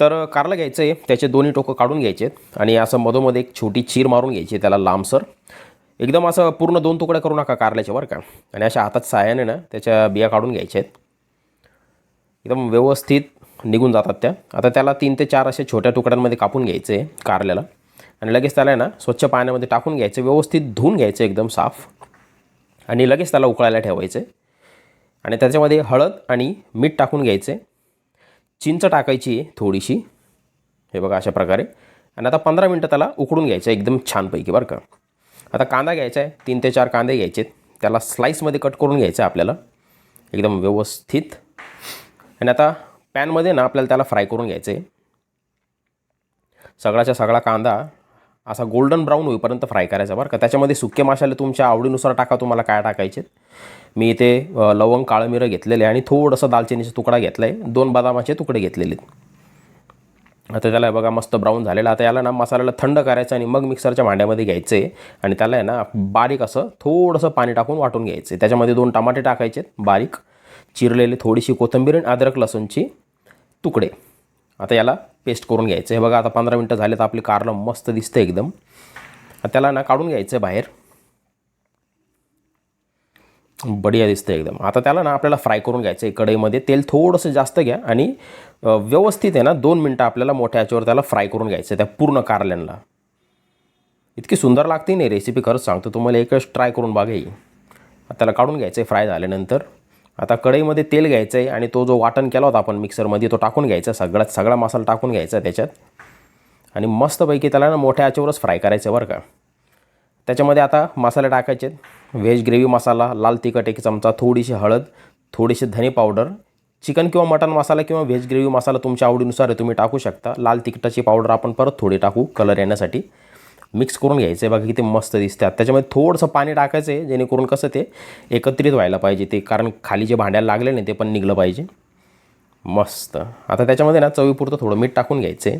तर कारलं घ्यायचं आहे. त्याचे दोन्ही टोकं काढून घ्यायचे आहेत. आणि असं मधोमध एक छोटी चीर मारून घ्यायची त्याला लांबसर एकदम असं पूर्ण दोन तुकडे करू नका कारल्याचे बरं का. आणि अशा हातात सहाय्याने ना त्याच्या बिया काढून घ्यायच्या आहेत. एकदम व्यवस्थित निघून जातात त्या. आता त्याला तीन ते चार असे छोट्या तुकड्यांमध्ये कापून घ्यायचे आहे कारल्याला. आणि लगेच त्याला आहे ना स्वच्छ पाण्यामध्ये टाकून घ्यायचं. व्यवस्थित धुवून घ्यायचं एकदम साफ. आणि लगेच त्याला उकळायला ठेवायचं. आणि त्याच्यामध्ये हळद आणि मीठ टाकून घ्यायचे. चिंच टाकायची आहे थोडीशी. हे बघा अशा प्रकारे. आणि आता पंधरा मिनटं त्याला उकडून घ्यायचं एकदम छानपैकी बरं का. आता कांदा घ्यायचा आहे. तीन ते चार कांदे घ्यायचे आहेत. त्याला स्लाईसमध्ये कट करून घ्यायचं आहे आपल्याला. एकदम व्यवस्थित. आणि आता पॅनमध्ये ना आपल्याला त्याला फ्राय करून घ्यायचं आहे. सगळाच्या सगळा कांदा असा गोल्डन ब्राऊन होईपर्यंत फ्राय करायचा बरं का. त्याच्यामध्ये सुके मसाले तुमच्या आवडीनुसार टाका तुम्हाला काय टाकायचे मी इथे लवंग काळं मिरं घेतलेले आहे आणि थोडंसं दालचिनीचा तुकडा घेतला आहे दोन बदामाचे तुकडे घेतलेले. आहेत आता त्याला बघा मस्त ब्राऊन झालेला. आता याला ना मसाल्याला थंड करायचं आणि मग मिक्सरच्या भांड्यामध्ये घ्यायचं. आहे आणि त्याला आहे ना बारीक असं थोडंसं पाणी टाकून वाटून घ्यायचं. आहे त्याच्यामध्ये दोन टमाटे टाकायचे आहेत बारीक. चिरलेली थोडीशी कोथिंबीर आणि अद्रक लसूणची तुकडे. आता याला पेस्ट करून घ्यायचं. हे बघा आता पंधरा मिनटं झाले तर आपली कारलं मस्त दिसतं एकदम. त्याला ना काढून घ्यायचं आहे बाहेर. बढिया दिसतं एकदम. आता त्याला ना आपल्याला फ्राय करून घ्यायचं आहे कढईमध्ये तेल थोडंसं जास्त घ्या आणि व्यवस्थित आहे ना दोन मिनटं आपल्याला मोठ्या याच्यावर त्याला फ्राय करून घ्यायचं आहे त्या पूर्ण कारल्यांना इतकी सुंदर लागते नाही रेसिपी खरंच सांगतो तुम्हाला एकच ट्राय करून बघा त्याला काढून घ्यायचं आहे फ्राय झाल्यानंतर. आता कढईमध्ये तेल घ्यायचं आहे आणि तो जो वाटण केला होता आपण मिक्सरमध्ये तो टाकून घ्यायचा सगळ्यात सगळा मसाला टाकून घ्यायचा त्याच्यात. आणि मस्तपैकी त्याला ना मोठ्या याच्यावरच फ्राय करायचं बरं का. त्याच्यामध्ये आता मसाले टाकायचे आहेत व्हेज ग्रेव्ही मसाला लाल तिखट एक चमचा थोडीशी हळद थोडीशी धने पावडर चिकन किंवा मटन मसाला किंवा व्हेज ग्रेव्ही मसाला तुमच्या आवडीनुसार तुम्ही टाकू शकता. लाल तिखटाची पावडर आपण परत थोडी टाकू कलर येण्यासाठी. मिक्स करून घ्यायचं आहे. बघा किती मस्त दिसतात त्याच्यामध्ये थोडंसं पाणी टाकायचं आहे जेणेकरून कसं ते एकत्रित व्हायला पाहिजे. ते कारण खाली जे भांड्याला लागले नाही ते पण निघलं पाहिजे. मस्त. आता त्याच्यामध्ये ना चवीपुरतं थोडं मीठ टाकून घ्यायचं आहे.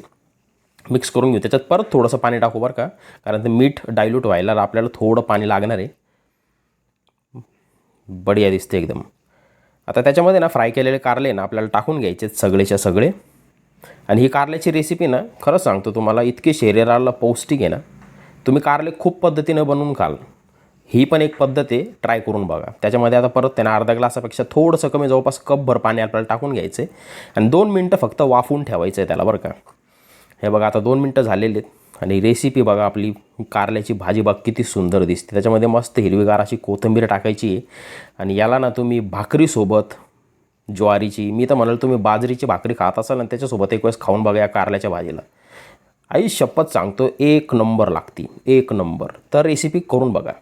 मिक्स करून घेऊ. त्याच्यात परत थोडंसं पाणी टाकू बरं का. कारण ते मीठ डायल्यूट व्हायला आपल्याला थोडं पाणी लागणार आहे. बढिया दिसते एकदम. आता त्याच्यामध्ये ना फ्राय केलेले कारले ना आपल्याला टाकून घ्यायचे आहेत सगळेच्या सगळे. आणि ही कारल्याची रेसिपी ना खरंच सांगतो तुम्हाला इतकी शरीराला पौष्टिक आहे ना तुम्ही कारले खूप पद्धतीनं बनवून खाल. ही पण एक पद्धत आहे ट्राय करून बघा. त्याच्यामध्ये आता परत त्यांना अर्धा ग्लासापेक्षा थोडंसं कमी जवळपास कपभर पाणी आपल्याला टाकून घ्यायचं आहे आणि दोन मिनटं फक्त वाफवून ठेवायचं आहे त्याला बरं का. हे बघा आता दोन मिनटं झालेले आहेत. आणि रेसिपी बघा आपली कारल्याची भाजी बघ किती सुंदर दिसते. त्याच्यामध्ये मस्त हिरवीगार अशी कोथिंबीर टाकायची आहे. आणि याला ना तुम्ही भाकरीसोबत ज्वारीची मी तर म्हणाल तुम्ही बाजरीची भाकरी खात असाल आणि त्याच्यासोबत एक वेळेस खाऊन बघा या कारल्याच्या भाजीला. आई शपथ सांगतो एक नंबर लागती एक नंबर. तर रेसिपी करून बघा.